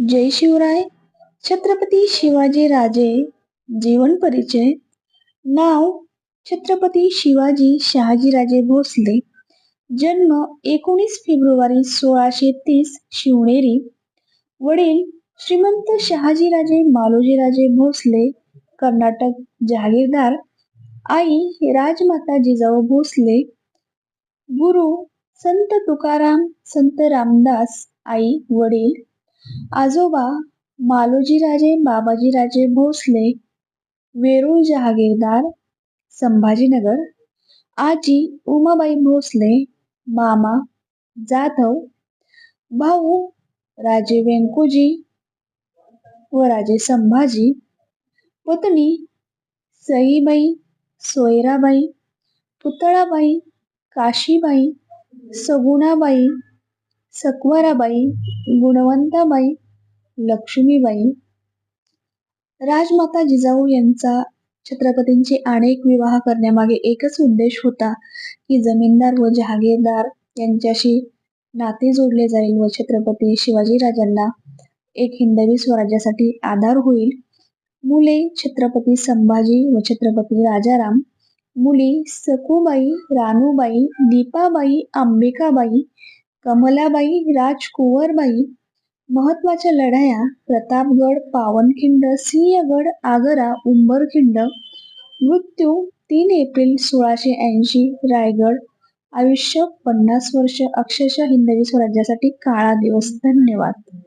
जय शिवराय. छत्रपती शिवाजी राजे. जीवन परिचय. नाव छत्रपती शिवाजी शहाजीराजे भोसले. जन्म एकोणीस फेब्रुवारी सोळाशे तीस शिवनेरी. वडील श्रीमंत शहाजीराजे मालोजीराजे भोसले कर्नाटक जहागीरदार. आई राजमाता जिजाऊ भोसले. गुरु संत तुकाराम संत रामदास. आई वडील आजोबा मालोजीराजे बाबाजीराजे भोसले वेरूळ जहागीरदार संभाजीनगर आजी उमाबाई भोसले मामा जाधव भाऊ राजे वेंकुजी व राजे संभाजी पत्नी सईबाई सोयराबाई पुतळाबाई काशीबाई सगुणाबाई सकवाराबाई गुणवंताबाई लक्ष्मीबाई राजमाता जिजाऊ यांचा छत्रपतींचे अनेक विवाह करण्यामागे एकच उद्देश होता की जमीनदार व जहागीरदार यांच्याशी नाते जोडले जाईल व छत्रपती शिवाजीराजांना एक हिंदवी स्वराज्यासाठी आधार होईल. मुले छत्रपती संभाजी व छत्रपती राजाराम मुली सकूबाई रानूबाई दीपाबाई अंबिकाबाई कमलाबाई राजकुंवरबाई महत्त्वाच्या लढाया प्रतापगड पावनखिंड सिंहगड आगरा उंबरखिंड मृत्यू तीन एप्रिल सोळाशे ऐंशी रायगड. आयुष्य पन्नास वर्ष अक्षरशः हिंदवी स्वराज्यासाठी काळा दिवस. धन्यवाद.